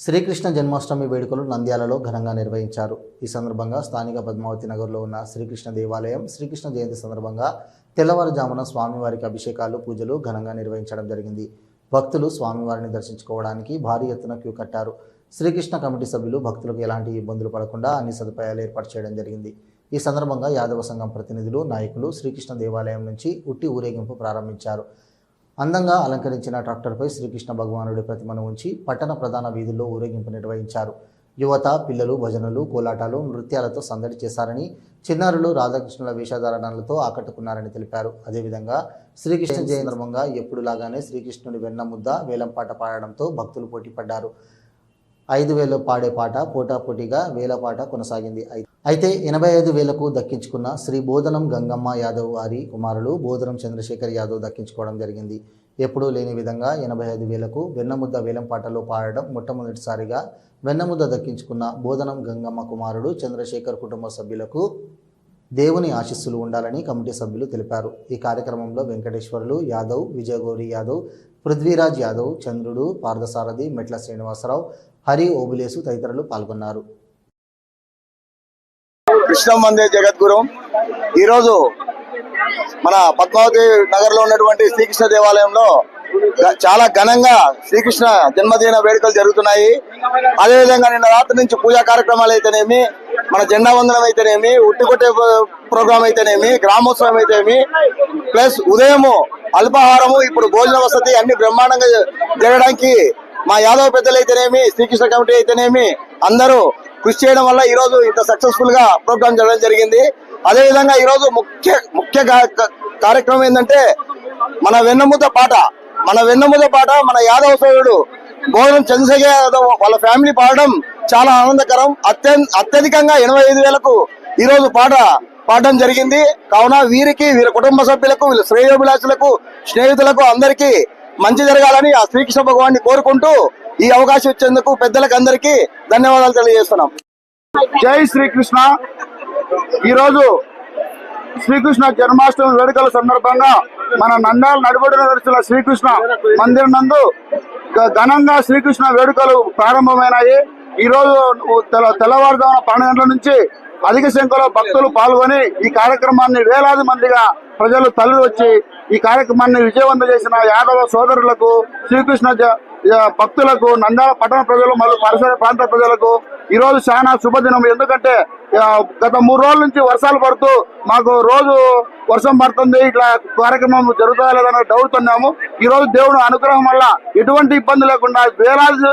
శ్రీకృష్ణ జన్మాష్టమి వేడుకలు నంద్యాలలో ఘనంగా నిర్వహించారు. ఈ సందర్భంగా స్థానిక పద్మావతి నగర్లో ఉన్న శ్రీకృష్ణ దేవాలయం శ్రీకృష్ణ జయంతి సందర్భంగా తెల్లవారుజామున స్వామివారికి అభిషేకాలు పూజలు ఘనంగా నిర్వహించడం జరిగింది. భక్తులు స్వామివారిని దర్శించుకోవడానికి భారీ ఎత్తున క్యూ కట్టారు. శ్రీకృష్ణ కమిటీ సభ్యులు భక్తులకు ఎలాంటి ఇబ్బందులు పడకుండా అన్ని సదుపాయాలు ఏర్పాటు చేయడం జరిగింది. ఈ సందర్భంగా యాదవ సంఘం ప్రతినిధులు నాయకులు శ్రీకృష్ణ దేవాలయం నుంచి ఉట్టి ఊరేగింపు ప్రారంభించారు. అందంగా అలంకరించిన ట్రాక్టర్పై శ్రీకృష్ణ భగవానుడి ప్రతిమను ఉంచి పట్టణ ప్రధాన వీధుల్లో ఊరేగింపు నిర్వహించారు. యువత పిల్లలు భజనలు కోలాటాలు నృత్యాలతో సందడి చేశారని చిన్నారులు రాధాకృష్ణుల వేషధారణలతో ఆకట్టుకున్నారని తెలిపారు. అదేవిధంగా శ్రీకృష్ణ జయంతి ఎప్పుడులాగానే శ్రీకృష్ణుడి వెన్న ముద్ద వేలంపాట పాడడంతో భక్తులు పోటీపడ్డారు ఐదు వేలు పాడే పాట పోటాపోటీగా వేల పాట కొనసాగింది. అయితే ఎనభై ఐదు వేలకు దక్కించుకున్న శ్రీ బోధనం గంగమ్మ యాదవ్ వారి కుమారులు బోధనం చంద్రశేఖర్ యాదవ్ దక్కించుకోవడం జరిగింది. ఎప్పుడూ లేని విధంగా ఎనభై ఐదు వేలకు వెన్నముద్ద వేలం పాటలో పాడడం మొట్టమొదటిసారిగా వెన్నముద్ద దక్కించుకున్న బోధనం గంగమ్మ కుమారుడు చంద్రశేఖర్ కుటుంబ సభ్యులకు దేవుని ఆశీస్సులు ఉండాలని కమిటీ సభ్యులు తెలిపారు. ఈ కార్యక్రమంలో వెంకటేశ్వర్లు యాదవ్ విజయగౌరి యాదవ్ పృథ్వీరాజ్ యాదవ్ చంద్రుడు పార్థసారథి మెట్ల శ్రీనివాసరావు హరి ఓబులేసు తదితరులు పాల్గొన్నారు. కృష్ణం వందే జగద్గురు. ఈరోజు మన పద్మావతి నగర్లో ఉన్నటువంటి శ్రీకృష్ణ దేవాలయంలో చాలా ఘనంగా శ్రీకృష్ణ జన్మదిన వేడుకలు జరుగుతున్నాయి. అదేవిధంగా నిన్న రాత్రి నుంచి పూజా కార్యక్రమాలు అయితేనేమి మన జెండా వందనం అయితేనేమి ఉట్టికొట్టే ప్రోగ్రామ్ అయితేనేమి గ్రామోత్సవం అయితేనేమి ప్లస్ ఉదయము అల్పాహారము ఇప్పుడు భోజన వసతి అన్ని బ్రహ్మాండంగా జరగడానికి మా యాదవ్ పెద్దలు అయితేనేమి శ్రీకృష్ణ కమిటీ అయితేనేమి అందరూ కృషి చేయడం వల్ల ఈ రోజు ఇంత సక్సెస్ఫుల్గా ప్రోగ్రామ్ జరగడం జరిగింది. అదే విధంగా ఈ రోజు ముఖ్య ముఖ్య కార్యక్రమం ఏంటంటే మన వెన్నముద పాట. మన వెన్నముద పాట మన యాదవ సోదరుడు గోవిందం చంద్రశేఖర్ యాదవ్ వాళ్ళ ఫ్యామిలీ పాడడం చాలా ఆనందకరం. అత్యంత అత్యధికంగా ఎనభై ఐదు వేలకు ఈ రోజు పాట పాడడం జరిగింది. కావున వీరికి వీరి కుటుంబ సభ్యులకు వీళ్ళ శ్రేయోభిలాషులకు స్నేహితులకు అందరికీ మంచి జరగాలని ఆ శ్రీకృష్ణ భగవాన్ని కోరుకుంటూ ఈ అవకాశం ఇచ్చేందుకు పెద్దలకు అందరికీ ధన్యవాదాలు తెలియజేస్తున్నాం. జై శ్రీకృష్ణ. ఈరోజు శ్రీకృష్ణ జన్మాష్టమి వేడుకల సందర్భంగా మన నందాల నడుబడిన దర్శన శ్రీకృష్ణ మందిరం నందు ఘనంగా శ్రీకృష్ణ వేడుకలు ప్రారంభమైనాయి. ఈ రోజు తెల తెల్లవారుజామున పన్నెండు గంటల నుంచి అధిక సంఖ్యలో భక్తులు పాల్గొని ఈ కార్యక్రమాన్ని వేలాది మందిగా ప్రజలు తల్లి వచ్చి ఈ కార్యక్రమాన్ని విజయవంతం చేసిన యాదవ సోదరులకు శ్రీకృష్ణ భక్తులకు నంద్యాల పట్టణ ప్రజలు మరియు పరిసర ప్రాంత ప్రజలకు ఈ రోజు చాలా శుభదినం. ఎందుకంటే గత మూడు రోజుల నుంచి వర్షాలు పడుతూ మాకు రోజు వర్షం పడుతుంది. ఇట్లా కార్యక్రమం జరుగుతుందా లేదని డౌట్ ఉన్నాము. ఈ రోజు దేవుడు అనుగ్రహం వల్ల ఎటువంటి ఇబ్బంది లేకుండా వేలాది